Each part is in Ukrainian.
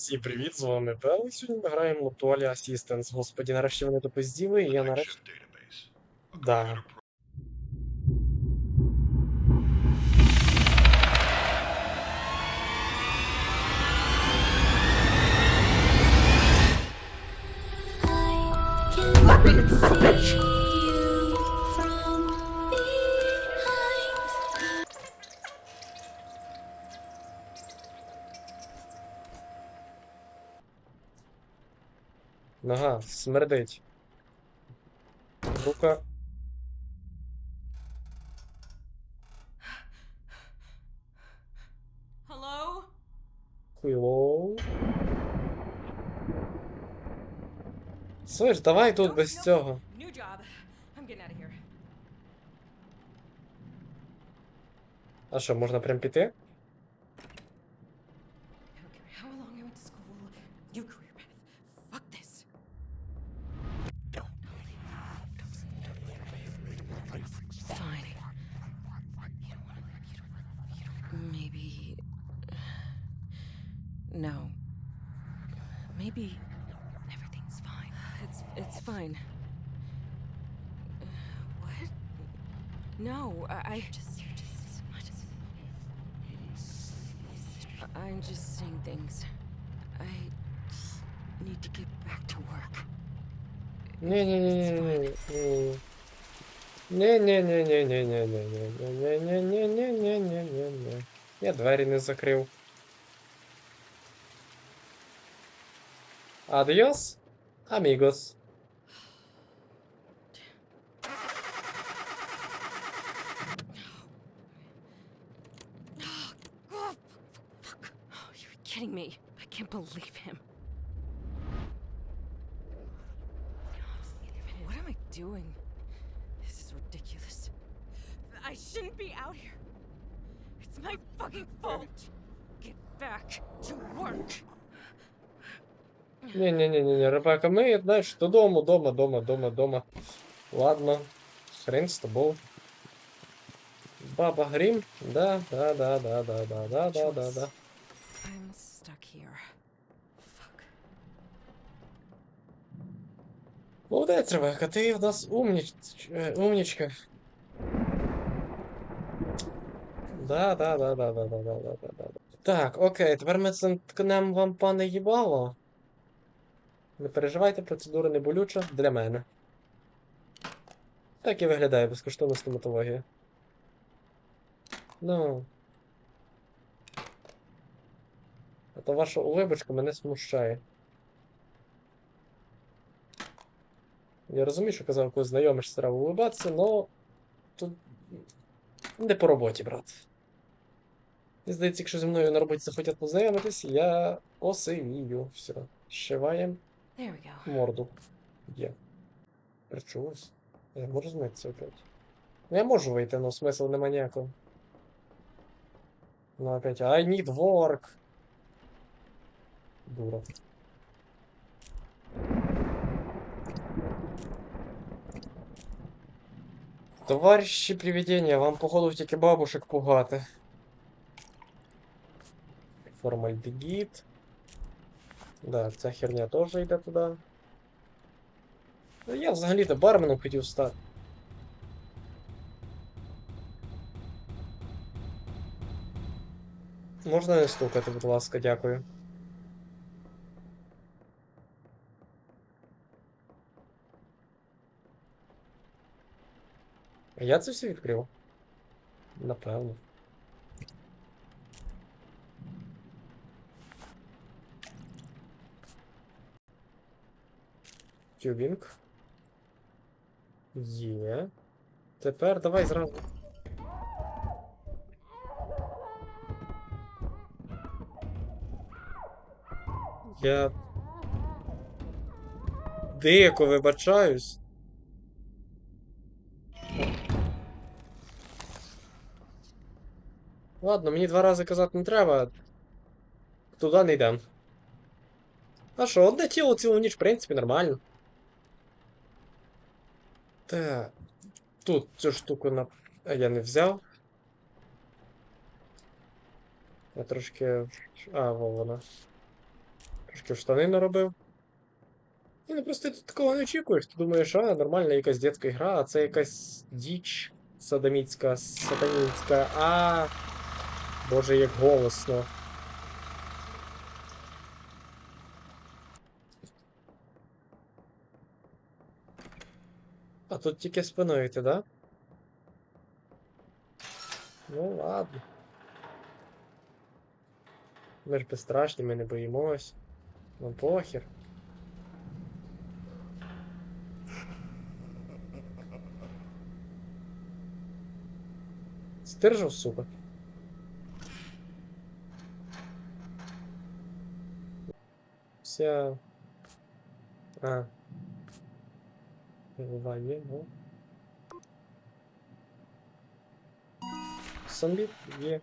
Всім привіт, з вами Бел. І сьогодні ми граємо Lottolia Assistance. Господі, нарешті вони допизділи, і я нарешті. Да. смердить. Рука. Hello? Hello? Слышь, давай тут без цього. А що, можна прям піти? Maybe everything's fine. It's it's fine. Uh, What? No, I, I just you're just I just I'm just saying things. I just need to get back to work. Ні-ні-ні-ні-ні. Ні-ні-ні-ні-ні-ні-ні-ні-ні-ні-ні-ні-ні-ні-ні-ні. Я двері не закрив. Адіос, амігос. Oh, fuck. Oh, you're kidding me. I can't believe him. What am I doing? This is ridiculous. I shouldn't be out here. It's my fucking fault. Get back to work. Ні-ні-ні-ні, Ребека, ми, знаєш, додому, дома, дома, дома, дома. Ладно, хрен з тобою. Баба Грім? Да, да, да, да, да, да, да, да, да, да. Молодець, Ребека, ти в нас умніч... е, умнічка. Да, да, да, да, да, да, да, да, да, да. Так, окей, тепер ми заткнемо вам пане їбало. Не переживайте, процедура не болюча для мене. Так і виглядає безкоштовна стоматологія. Ну. А то ваша улибочка мене смущає. Я розумію, що казав, коли знайомишся, треба улибатися, но тут не по роботі, брат. Мені здається, якщо зі мною на роботі захотять познайомитись, я осивію. Все. Go. Морду. Є. Причулось. Я можу змитися опять. Ну я можу вийти, но смисла нема ніякого. Ну опять, I need work. Дура. Товарищи привидения, вам походу тільки бабушек пугати. Формальдегід. Да, ця херня теж йде туди. Ну, я взагалі-то барменом хотів стати. Можна не стукати, будь ласка, дякую. А я це все відкрив? Напевно. Тюбінг. Є. Тепер давай зразу. Я. Дико вибачаюсь. Ладно, мені два рази казати не треба. Туди не йдемо. А що, одне тіло цілу ніч, в принципі, нормально. Так. Тут цю штуку на. А я не взяв. Я трошки. А, во вона. Трошки в штани наробив. І ну просто ти такого не очікуєш. Ти думаєш, а, нормальна якась дитяча гра, а це якась діч садоміцька, сатанінська. А. Боже, як голосно. А тут тільки спиною йти, да? Ну ладно. Ми ж безстрашні, ми не боїмось. Ну похер. Стержав, сука. Вся. А. Голова є, ну. Самбіт є.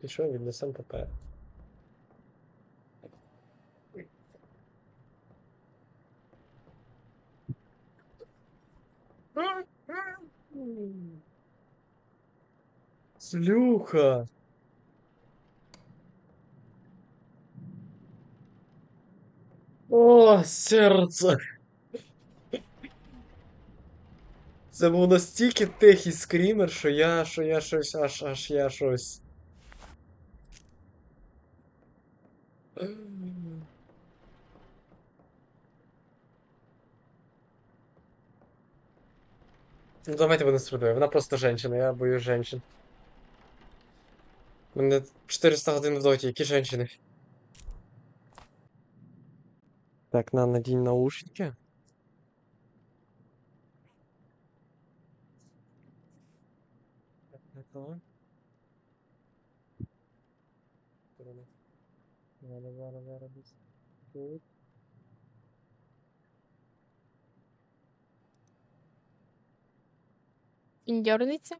Пішов, віднесем папер. Слюха. О, серце. Це був настільки тихий скрімер, що я, що я щось, аж, аж я щось. Ну давайте вона страдає. Вона просто женщина, я боюсь женщин. У мене 400 годин в доті, які женщини? Так, на, надінь наушники. Так. Зараз, зараз, зараз. Тут. Він дернеться?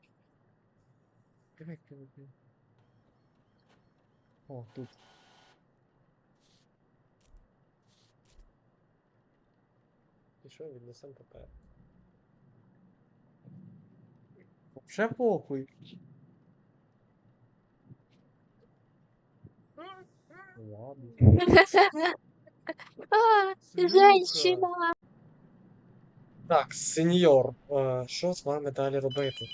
Диви, диви, диви. О, тут. І що, віднесем папер. Вообще похуй. Ладно. А, женщина. Так, сеньор, е, що з вами далі робити?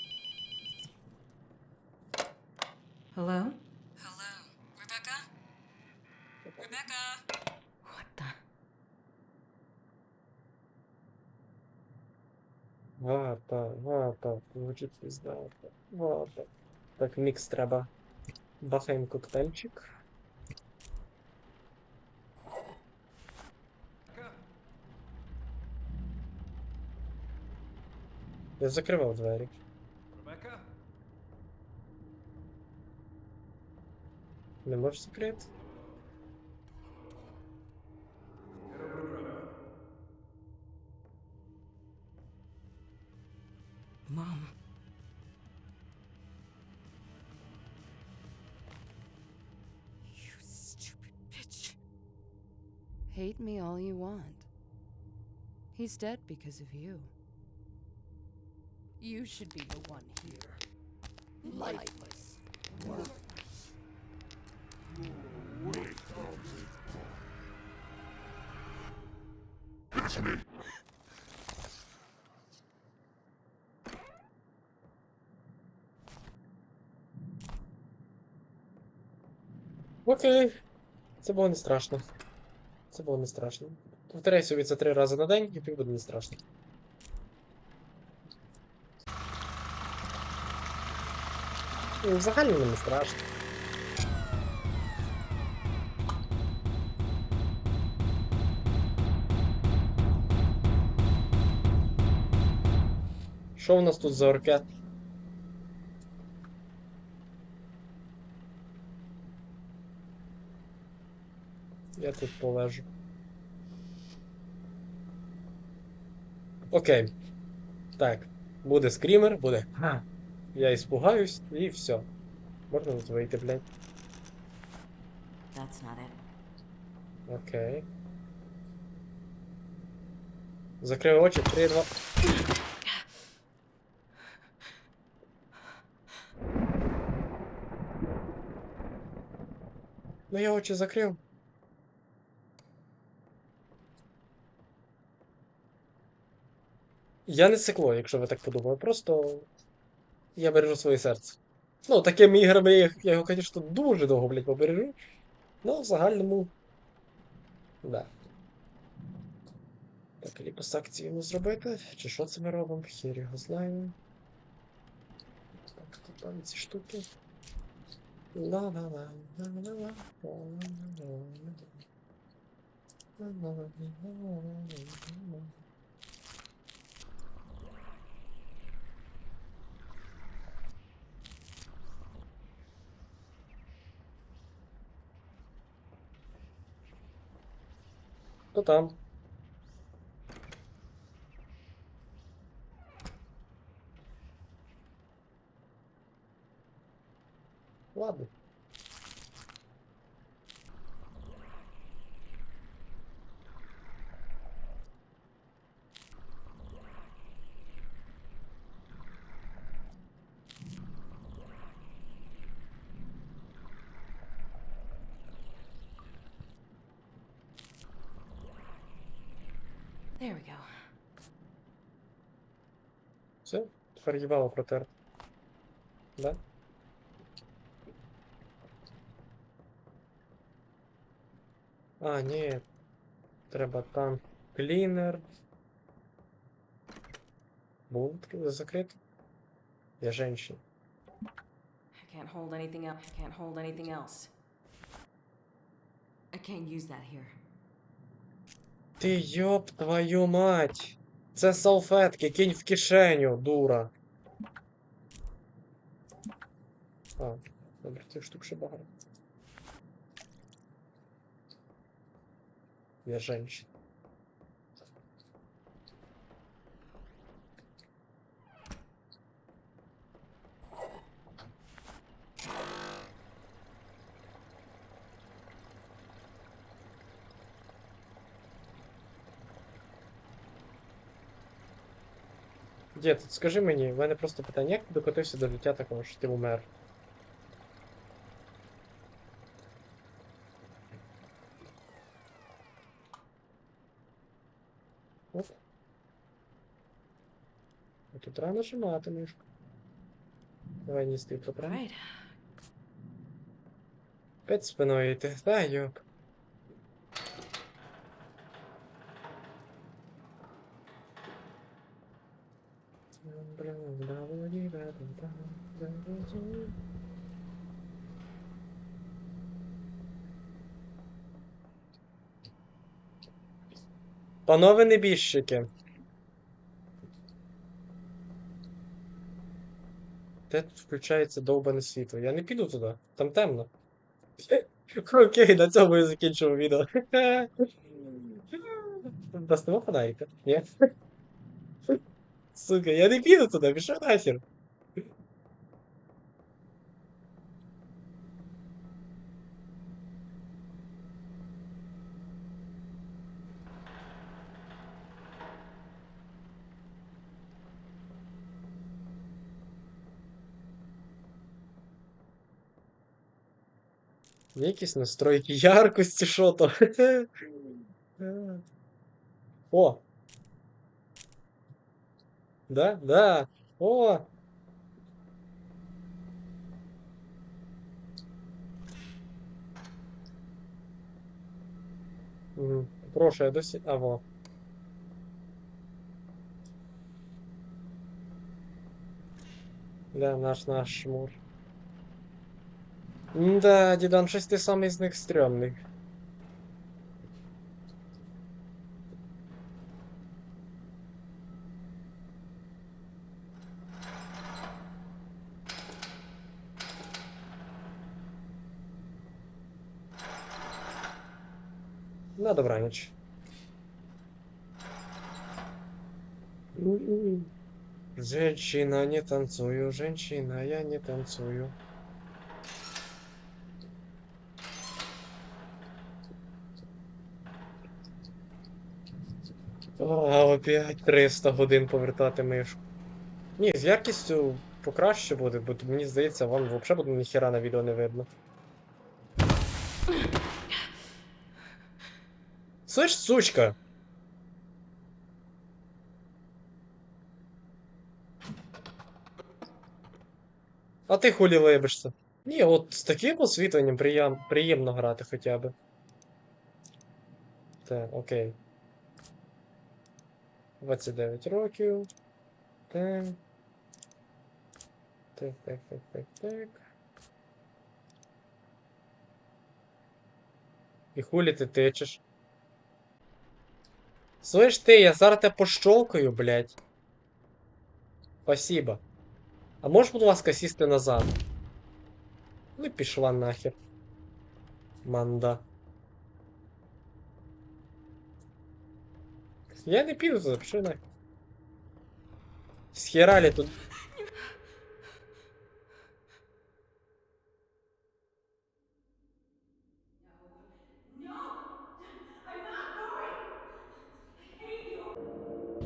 Hello. Вата, вата, звучить пиздата. Вата. Так, мікс треба. Бахаємо коктейльчик. Я закривав двері. Rebecca? Не можеш закрити? Hate me all you want. He's dead because of you. You should be the one here. Lifeless. Окей. Це було не страшно. Це було не страшно. Повторяй собі це три рази на день, і тобі буде не страшно. Ну, Взагалі не страшно. Що у нас тут за оркет? Я тут полежу. Окей. Так. Буде скрімер, буде. Я іспугаюсь і все. Можна тут вийти, блядь. That's not it. Окей. Закрив очі, 3, 2. Ну я очі закрив. Я не цикло, якщо ви так подумали. Просто я бережу своє серце. Ну, такими іграми я, я його, звісно, дуже довго, блядь, побережу. Ну, в загальному. Да. Так, з акцією зробити, чи що це ми робимо? Хер його знає. Так, тут там ці штуки. Ла-ла-ла, ла-ла-ла, ла-ла-ла, ла-ла-ла. Então tá. Kto tam? There we go. Все, тепер їбало протер. Да? А, ні. Треба там клінер. Було відкрито, закрито? Я женщина. I can't hold anything else. I can't hold anything else. I can't use that here. Ти йоп твою мать! Це салфетки, кинь в кишеню, дура. А, добре, цих штук ще багато. Я женщина. Дід, от скажи мені, в мене просто питання, як ти докотився до життя такого, що ти умер? Оп. А тут треба нажимати мишку. Давай не стій All прямо. right. П'ять спиною йти. Та йоп. Панове небіжчики. Де тут включається довбане світло? Я не піду туди, там темно. Окей, на цьому я закінчив відео. Достимо фонарика? Ні? Сука, я не піду туди, пішов нахер. якісь настройки яркості, що то. О! Да, да. О! Мгм. Прошу, я досі. А, во. Да, наш наш шмур. Да, дідан, щось ти самий з них стрьомний. На добраніч. Женщина, не танцую, женщина, я не танцую. А, опять 300 годин повертати мишку. Ні, з яркістю покраще буде, бо мені здається, вам взагалі буде ніхіра на відео не видно. Слышь, сучка! А ти хулі либишся? Ні, от з таким освітленням приєм... приємно грати хоча б. Так, окей. 29 років. Так. Так, так, так, так, так. І хулі ти течеш. Слышь ти, я зараз тебе пощолкаю, блядь. Спасибо. А можеш, будь ласка, сісти назад? Ну пішла нахер. Манда. Я не піду туди, пішли. Схерали тут.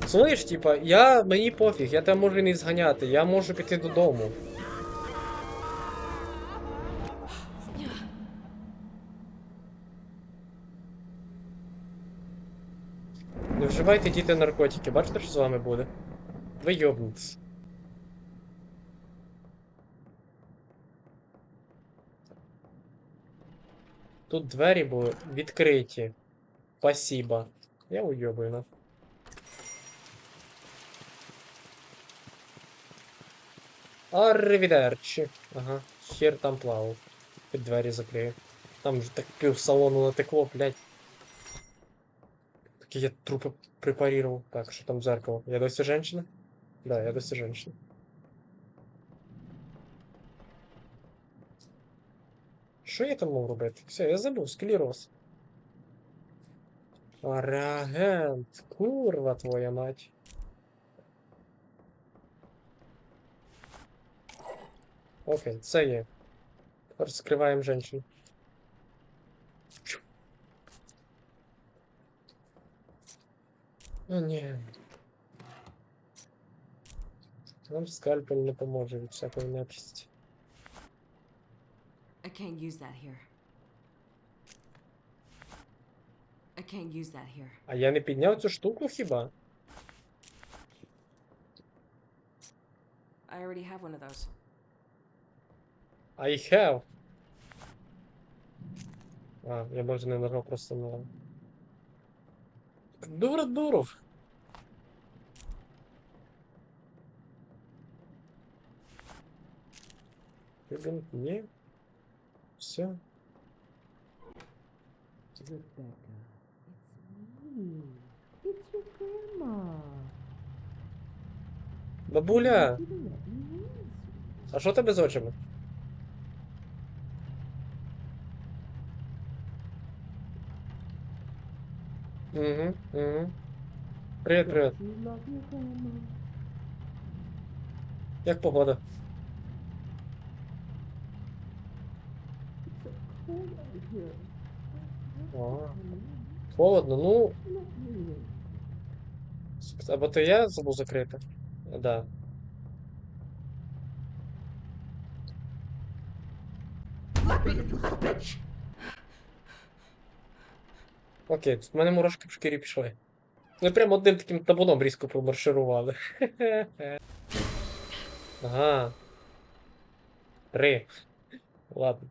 Слышь, типа, я мені пофіг, я тебе можу не зганяти, я можу піти додому. Не вживайте діти наркотики, бачите, що з вами буде? Ви йобнетесь. Тут двері були відкриті. Спасибо. Я уйобую на. Арривідерчі. Ага, хер там плавав. Під двері закрию. Там вже так пів салону натекло, блядь. Такие я трупы препарировал. Так, что там зеркало? Я досі женщина? Да, я досі женщина. Що я там мав робити? Все, я забув, склероз. А, Реагент. Курва твоя мать. Окей, це є. Тепер скриваємо женщину. Ну ні. Нам скальпель не поможе від всякої нечисті. I can't use that here. I can't use that here. А я не підняв цю штуку хіба? I already have one of those. I have. А, я може не нажав просто на. Дур дуров. Блин, не. Все. Бабуля! А що тебе з очима? Угу, угу. Привіт, привіт. Як погода? О, холодно, ну. Або то я забув закрити? Да. Окей, тут в мене мурашки в шкірі пішли. Ми прямо одним таким табуном різко промарширували. Ага. Три. Ладно.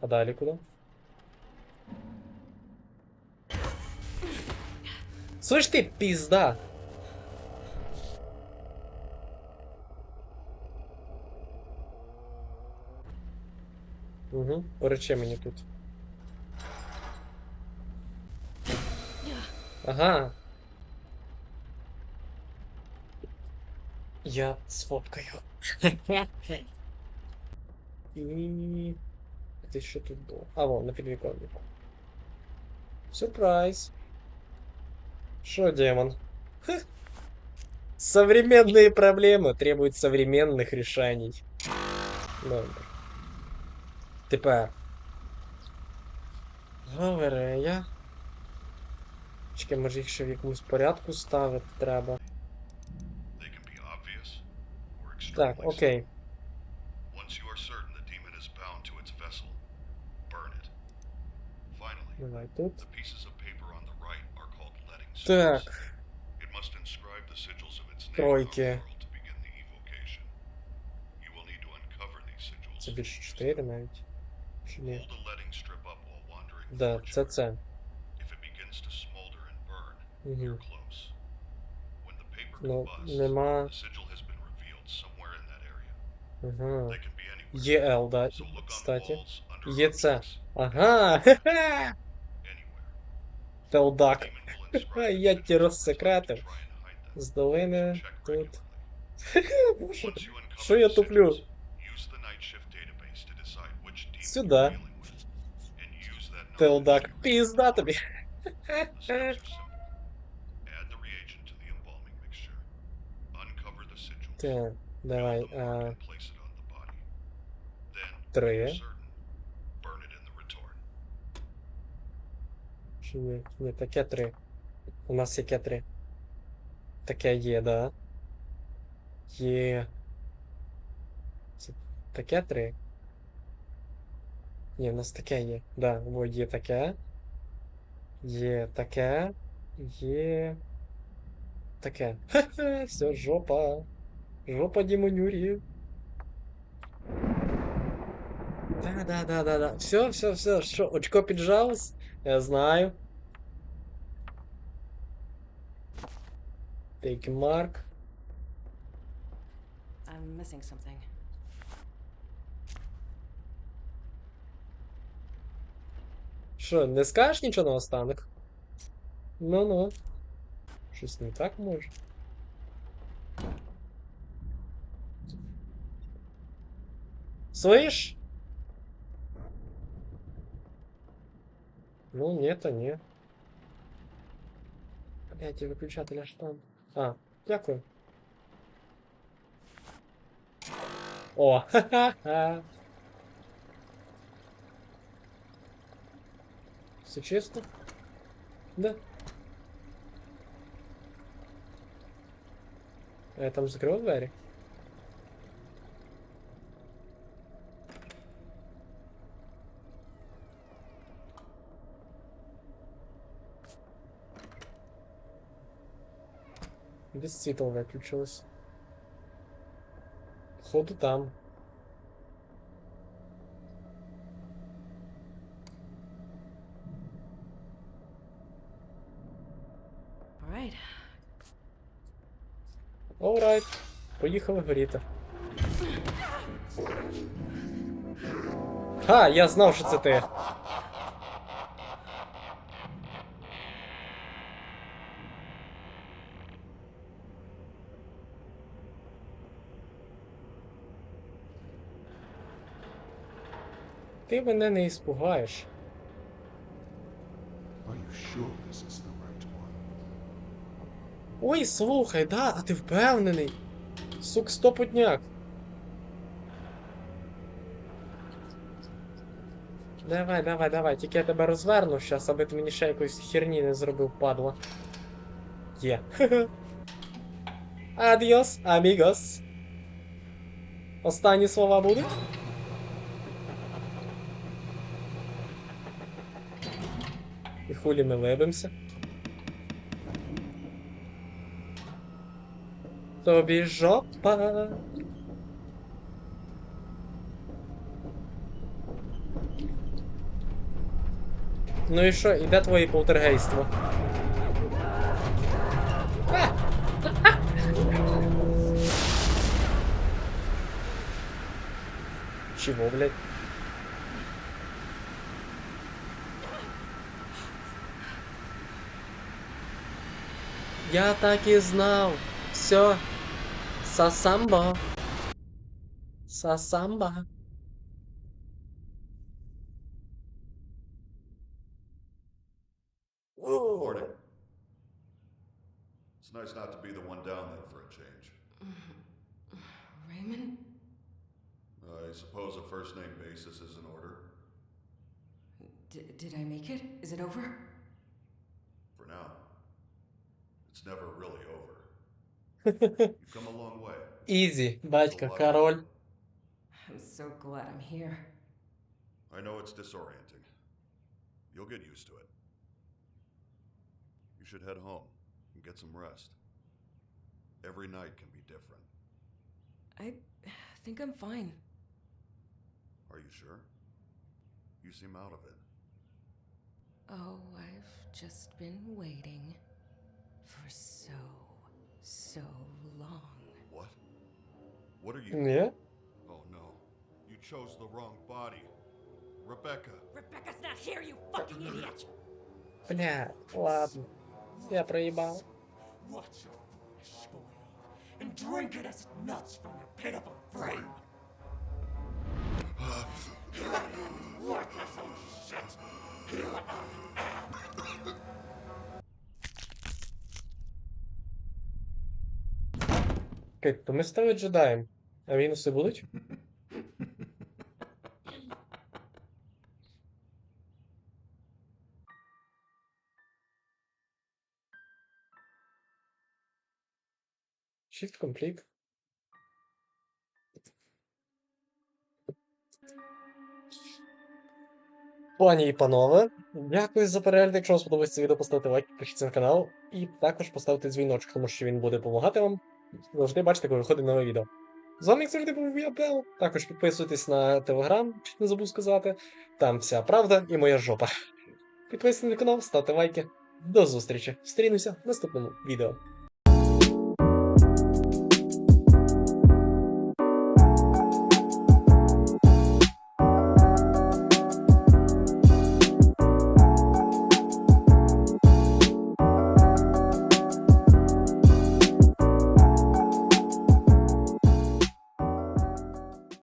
А далі куди? Слышь ты, пизда! Угу, поречи мені тут. Ага. Я сфоткаю. І... Ти що тут було? А, вон, на підвіконнику. Сюрприз. Шо, демон? Хе. Современные проблемы требуют современных решений. Добре. Тепер. Галерея. Чекай, може їх ще в якомусь порядку ставити треба. Так, окей. Давай тут. Так. Тройки. Це більше 4 навіть. Чи ні? Да, це це. Угу. Ну, нема. Ага. They can be anywhere. Є L, да, кстати. objects, Ага. Телдак. Я ті розсекретив. З долини тут. Що я туплю? Сюда. Телдак. to Пізда тобі. Так, давай. А, Три. ні? Ні, таке три. У нас яке три? Таке є, да. Є. Таке три. Ні, у нас таке є. Да, бо є таке. Є таке. Є. Таке. Хе-хе, все, жопа. Жопа демонюрі. Да, да, да, да, да. Все, все, все. Що, очко піджалось? Я знаю. Take mark. I'm missing something. Що, не скажеш нічого на останок? Ну-ну. Щось не так може. Слышь? Ну, ні, то ні. Блять, виключателя ж там. А, дякую. О, ха-ха-ха. Все чисто? Да. А я там закрыл двері? Десь світло виключилось. Походу там. Alright. Поїхали горіти. Ха, я знав, що це ти. Ти мене не іспугаєш. Ой, слухай, да, а ти впевнений? Сук стопутняк. Давай, давай, давай, тільки я тебе розверну щас, аби ти мені ще якоїсь херні не зробив, падла. Є. Адіос, амігос. Останні слова будуть? І хулі ми либимося. Тобі жопа. Ну і що, іде твоє полтергейство? А! Чего, блядь? Я так и знал. Все. Sasamba. Sasamba. Whoa. Morning. It's nice not to be the one down there for a change. Raymond? I suppose a first name basis is in order. D did I make it? Is it over? For now. It's never really over. You've come a long way. Ізі, It's a батько, lot to король. do. I'm so glad I'm here. I know it's disorienting. You'll get used to it. You should head home and get some rest. Every night can be different. I think I'm fine. Are you sure? You seem out of it. Oh, I've just been waiting for so, so long. What? What are you? Ні? Oh no. You chose the wrong body. Rebecca. Rebecca's not here, you fucking idiot! Бля, ладно. Я проїбав. Watch your flesh boil and drink it as it melts from your pitiful frame. Worthless old shit. Окей, то ми стали джедаєм. А мінуси будуть? Shift complete. Пані і панове, дякую за перегляд. Якщо вам сподобається відео, поставте лайк, підпишіться на канал і також поставте дзвіночок, тому що він буде допомагати вам завжди бачите, коли виходить нове відео. З вами, як завжди, був віапел, Також підписуйтесь на телеграм, не забув сказати. Там вся правда і моя жопа. Підписуйтесь на канал, ставте лайки. До зустрічі. Стрінуся в наступному відео.